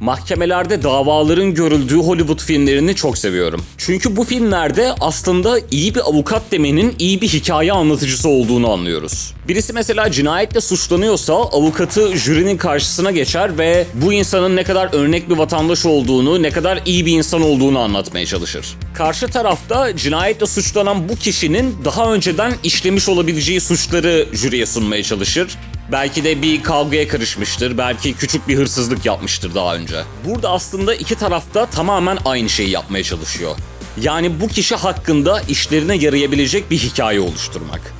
Mahkemelerde davaların görüldüğü Hollywood filmlerini çok seviyorum. Çünkü bu filmlerde aslında iyi bir avukat demenin iyi bir hikaye anlatıcısı olduğunu anlıyoruz. Birisi mesela cinayetle suçlanıyorsa avukatı jürinin karşısına geçer ve bu insanın ne kadar örnek bir vatandaş olduğunu, ne kadar iyi bir insan olduğunu anlatmaya çalışır. Karşı tarafta cinayetle suçlanan bu kişinin daha önceden işlemiş olabileceği suçları jüriye sunmaya çalışır. Belki de bir kavgaya karışmıştır, belki küçük bir hırsızlık yapmıştır daha önce. Burada aslında iki tarafta tamamen aynı şeyi yapmaya çalışıyor. Yani bu kişi hakkında işlerine yarayabilecek bir hikaye oluşturmak.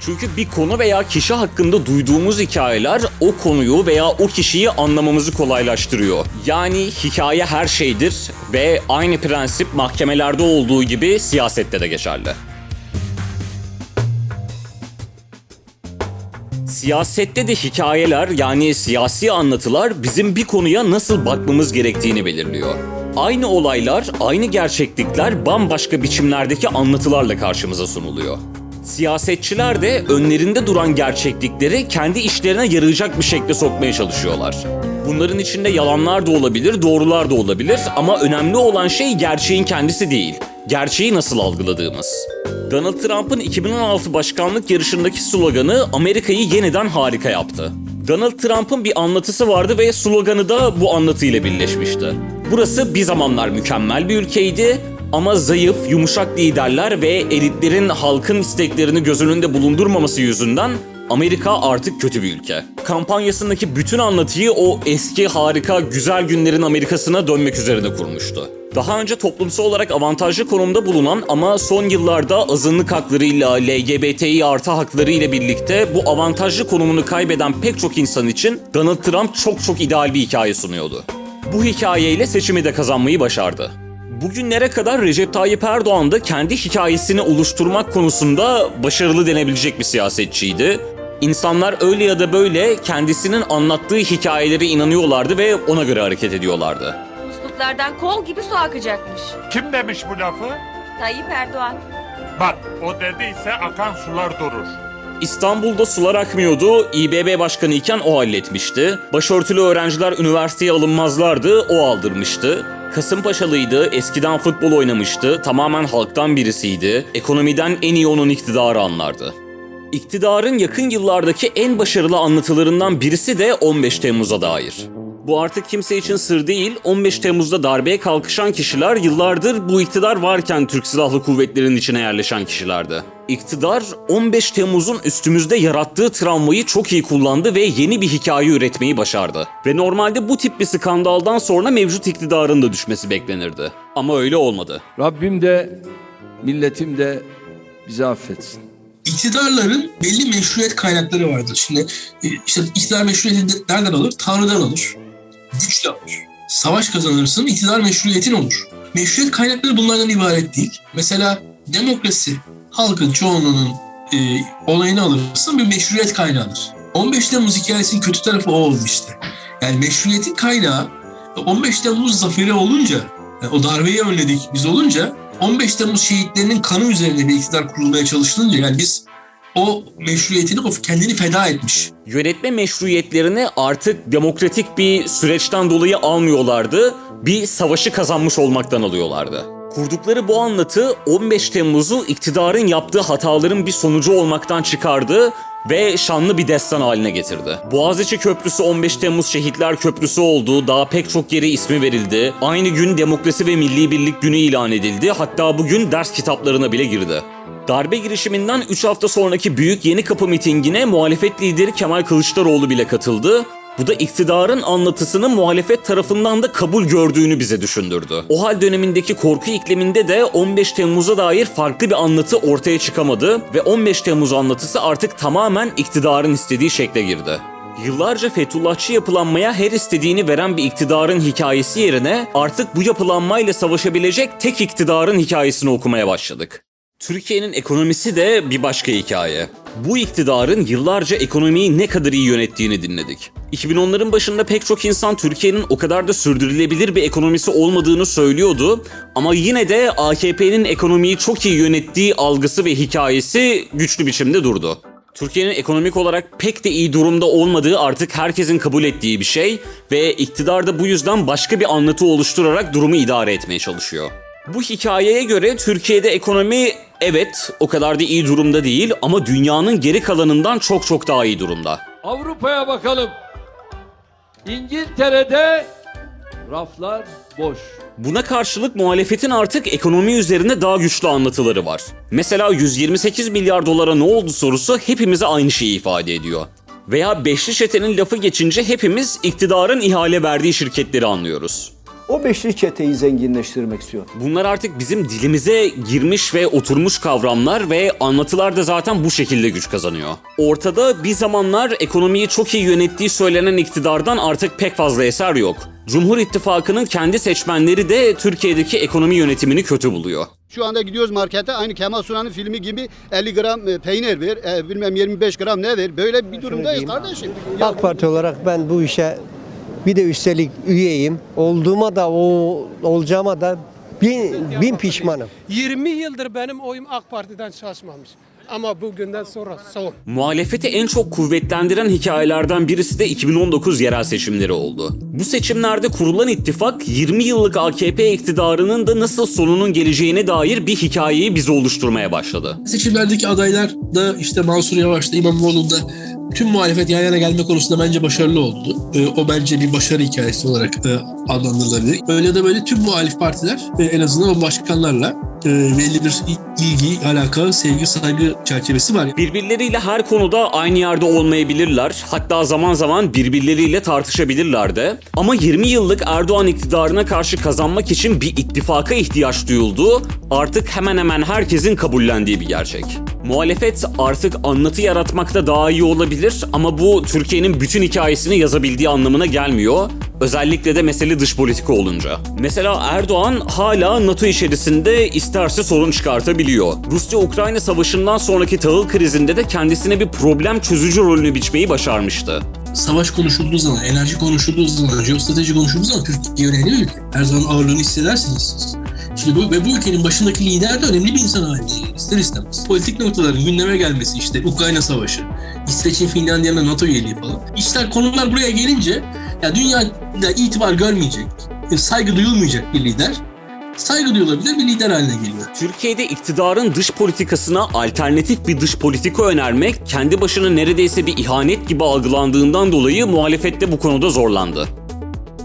Çünkü bir konu veya kişi hakkında duyduğumuz hikayeler o konuyu veya o kişiyi anlamamızı kolaylaştırıyor. Yani hikaye her şeydir ve aynı prensip mahkemelerde olduğu gibi siyasette de geçerli. Siyasette de hikayeler yani siyasi anlatılar bizim bir konuya nasıl bakmamız gerektiğini belirliyor. Aynı olaylar, aynı gerçeklikler bambaşka biçimlerdeki anlatılarla karşımıza sunuluyor. Siyasetçiler de önlerinde duran gerçeklikleri kendi işlerine yarayacak bir şekilde sokmaya çalışıyorlar. Bunların içinde yalanlar da olabilir, doğrular da olabilir ama önemli olan şey gerçeğin kendisi değil. Gerçeği nasıl algıladığımız. Donald Trump'ın 2016 başkanlık yarışındaki sloganı Amerika'yı yeniden harika yaptı. Donald Trump'ın bir anlatısı vardı ve sloganı da bu anlatıyla birleşmişti. Burası bir zamanlar mükemmel bir ülkeydi ama zayıf, yumuşak liderler ve elitlerin halkın isteklerini göz önünde bulundurmaması yüzünden Amerika artık kötü bir ülke. Kampanyasındaki bütün anlatıyı o eski harika güzel günlerin Amerikasına dönmek üzerine kurmuştu. Daha önce toplumsal olarak avantajlı konumda bulunan ama son yıllarda azınlık haklarıyla, LGBTİ artı hakları ile birlikte bu avantajlı konumunu kaybeden pek çok insan için Donald Trump çok çok ideal bir hikaye sunuyordu. Bu hikayeyle seçimi de kazanmayı başardı. Bugünlere kadar Recep Tayyip Erdoğan da kendi hikayesini oluşturmak konusunda başarılı denebilecek bir siyasetçiydi. İnsanlar öyle ya da böyle kendisinin anlattığı hikayelere inanıyorlardı ve ona göre hareket ediyorlardı. Musluklardan kol gibi su akacakmış. Kim demiş bu lafı? Tayyip Erdoğan. Bak o dediyse akan sular durur. İstanbul'da sular akmıyordu, İBB başkanı iken o halletmişti. Başörtülü öğrenciler üniversiteye alınmazlardı, o aldırmıştı. Kasımpaşalıydı, eskiden futbol oynamıştı, tamamen halktan birisiydi. Ekonomiden en iyi onun iktidarı anlardı. İktidarın yakın yıllardaki en başarılı anlatılarından birisi de 15 Temmuz'a dair. Bu artık kimse için sır değil, 15 Temmuz'da darbeye kalkışan kişiler yıllardır bu iktidar varken Türk Silahlı Kuvvetleri'nin içine yerleşen kişilerdi. İktidar 15 Temmuz'un üstümüzde yarattığı travmayı çok iyi kullandı ve yeni bir hikaye üretmeyi başardı. Ve normalde bu tip bir skandaldan sonra mevcut iktidarın da düşmesi beklenirdi. Ama öyle olmadı. Rabbim de milletim de bizi affetsin. iktidarların belli meşruiyet kaynakları vardır. Şimdi e, işte iktidar meşruiyeti nereden alır? Tanrı'dan alır. Güçle alır. Savaş kazanırsın, iktidar meşruiyetin olur. Meşruiyet kaynakları bunlardan ibaret değil. Mesela demokrasi, halkın çoğunluğunun e, olayını alırsın bir meşruiyet kaynağıdır. 15 Temmuz hikayesinin kötü tarafı o oldu işte. Yani meşruiyetin kaynağı 15 Temmuz zaferi olunca, yani o darbeyi önledik biz olunca 15 Temmuz şehitlerinin kanı üzerine bir iktidar kurulmaya çalışılınca yani biz o meşruiyetini o kendini feda etmiş. Yönetme meşruiyetlerini artık demokratik bir süreçten dolayı almıyorlardı. Bir savaşı kazanmış olmaktan alıyorlardı. Kurdukları bu anlatı 15 Temmuz'u iktidarın yaptığı hataların bir sonucu olmaktan çıkardı ve şanlı bir destan haline getirdi. Boğaziçi Köprüsü 15 Temmuz Şehitler Köprüsü oldu. Daha pek çok yere ismi verildi. Aynı gün Demokrasi ve Milli Birlik Günü ilan edildi. Hatta bugün ders kitaplarına bile girdi. Darbe girişiminden 3 hafta sonraki Büyük Yeni Kapı mitingine muhalefet lideri Kemal Kılıçdaroğlu bile katıldı. Bu da iktidarın anlatısını muhalefet tarafından da kabul gördüğünü bize düşündürdü. O hal dönemindeki korku ikliminde de 15 Temmuz'a dair farklı bir anlatı ortaya çıkamadı ve 15 Temmuz anlatısı artık tamamen iktidarın istediği şekle girdi. Yıllarca Fethullahçı yapılanmaya her istediğini veren bir iktidarın hikayesi yerine artık bu yapılanmayla savaşabilecek tek iktidarın hikayesini okumaya başladık. Türkiye'nin ekonomisi de bir başka hikaye. Bu iktidarın yıllarca ekonomiyi ne kadar iyi yönettiğini dinledik. 2010'ların başında pek çok insan Türkiye'nin o kadar da sürdürülebilir bir ekonomisi olmadığını söylüyordu ama yine de AKP'nin ekonomiyi çok iyi yönettiği algısı ve hikayesi güçlü biçimde durdu. Türkiye'nin ekonomik olarak pek de iyi durumda olmadığı artık herkesin kabul ettiği bir şey ve iktidar da bu yüzden başka bir anlatı oluşturarak durumu idare etmeye çalışıyor. Bu hikayeye göre Türkiye'de ekonomi evet o kadar da iyi durumda değil ama dünyanın geri kalanından çok çok daha iyi durumda. Avrupa'ya bakalım. İngiltere'de raflar boş. Buna karşılık muhalefetin artık ekonomi üzerine daha güçlü anlatıları var. Mesela 128 milyar dolara ne oldu sorusu hepimize aynı şeyi ifade ediyor. Veya beşli çetenin lafı geçince hepimiz iktidarın ihale verdiği şirketleri anlıyoruz. O beşli çeteyi zenginleştirmek istiyor. Bunlar artık bizim dilimize girmiş ve oturmuş kavramlar ve anlatılar da zaten bu şekilde güç kazanıyor. Ortada bir zamanlar ekonomiyi çok iyi yönettiği söylenen iktidardan artık pek fazla eser yok. Cumhur İttifakı'nın kendi seçmenleri de Türkiye'deki ekonomi yönetimini kötü buluyor. Şu anda gidiyoruz markete aynı Kemal Sunal'ın filmi gibi 50 gram e, peynir ver, e, bilmem 25 gram ne ver. Böyle bir durumdayız kardeşim. AK Parti olarak ben bu işe bir de üstelik üyeyim. Olduğuma da o olacağıma da bin, bin pişmanım. 20 yıldır benim oyum AK Parti'den şaşmamış. Ama bugünden sonra son. Muhalefeti en çok kuvvetlendiren hikayelerden birisi de 2019 yerel seçimleri oldu. Bu seçimlerde kurulan ittifak 20 yıllık AKP iktidarının da nasıl sonunun geleceğine dair bir hikayeyi bize oluşturmaya başladı. Seçimlerdeki adaylar da işte Mansur Yavaş'ta İmamoğlu'nda tüm muhalefet yan yana gelme konusunda bence başarılı oldu. Ee, o bence bir başarı hikayesi olarak e, adlandırılabilir. Öyle de böyle tüm muhalif partiler e, en azından o başkanlarla e, belli bir ilgi, alaka, sevgi, saygı çerçevesi var. Birbirleriyle her konuda aynı yerde olmayabilirler. Hatta zaman zaman birbirleriyle tartışabilirler de. Ama 20 yıllık Erdoğan iktidarına karşı kazanmak için bir ittifaka ihtiyaç duyulduğu artık hemen hemen herkesin kabullendiği bir gerçek. Muhalefet artık anlatı yaratmakta daha iyi olabilir ama bu Türkiye'nin bütün hikayesini yazabildiği anlamına gelmiyor. Özellikle de mesele dış politika olunca. Mesela Erdoğan hala NATO içerisinde isterse sorun çıkartabiliyor. Rusya-Ukrayna savaşından sonraki tahıl krizinde de kendisine bir problem çözücü rolünü biçmeyi başarmıştı. Savaş konuşulduğu zaman, enerji konuşulduğu zaman, jeostrateji konuşulduğu zaman Türkiye önemli bir ülke. Her zaman ağırlığını hissedersiniz. Şimdi bu, ve bu ülkenin başındaki lider de önemli bir insan haline ister istemez. Politik noktaların gündeme gelmesi işte Ukrayna Savaşı, İsveç'in Finlandiya'nın NATO üyeliği falan. İşler konular buraya gelince ya dünyada itibar görmeyecek, saygı duyulmayacak bir lider, saygı duyulabilir bir lider haline geliyor. Türkiye'de iktidarın dış politikasına alternatif bir dış politika önermek kendi başına neredeyse bir ihanet gibi algılandığından dolayı muhalefette bu konuda zorlandı.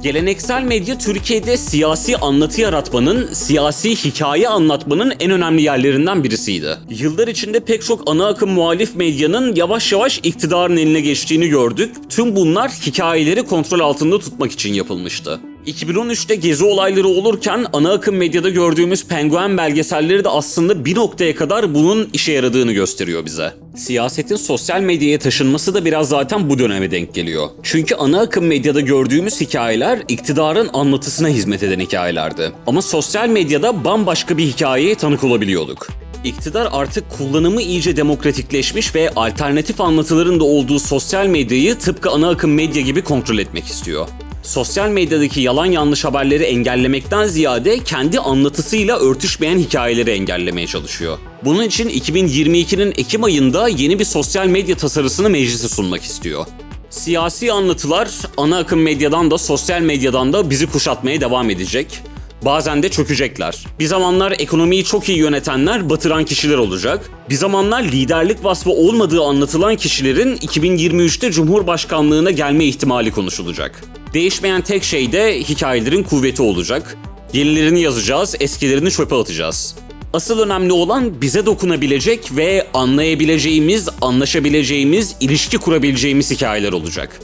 Geleneksel medya Türkiye'de siyasi anlatı yaratmanın, siyasi hikaye anlatmanın en önemli yerlerinden birisiydi. Yıllar içinde pek çok ana akım muhalif medyanın yavaş yavaş iktidarın eline geçtiğini gördük. Tüm bunlar hikayeleri kontrol altında tutmak için yapılmıştı. 2013'te gezi olayları olurken ana akım medyada gördüğümüz penguen belgeselleri de aslında bir noktaya kadar bunun işe yaradığını gösteriyor bize. Siyasetin sosyal medyaya taşınması da biraz zaten bu döneme denk geliyor. Çünkü ana akım medyada gördüğümüz hikayeler iktidarın anlatısına hizmet eden hikayelerdi. Ama sosyal medyada bambaşka bir hikayeye tanık olabiliyorduk. İktidar artık kullanımı iyice demokratikleşmiş ve alternatif anlatıların da olduğu sosyal medyayı tıpkı ana akım medya gibi kontrol etmek istiyor sosyal medyadaki yalan yanlış haberleri engellemekten ziyade kendi anlatısıyla örtüşmeyen hikayeleri engellemeye çalışıyor. Bunun için 2022'nin Ekim ayında yeni bir sosyal medya tasarısını meclise sunmak istiyor. Siyasi anlatılar ana akım medyadan da sosyal medyadan da bizi kuşatmaya devam edecek. Bazen de çökecekler. Bir zamanlar ekonomiyi çok iyi yönetenler batıran kişiler olacak. Bir zamanlar liderlik vasfı olmadığı anlatılan kişilerin 2023'te Cumhurbaşkanlığına gelme ihtimali konuşulacak. Değişmeyen tek şey de hikayelerin kuvveti olacak. Yenilerini yazacağız, eskilerini çöpe atacağız. Asıl önemli olan bize dokunabilecek ve anlayabileceğimiz, anlaşabileceğimiz, ilişki kurabileceğimiz hikayeler olacak.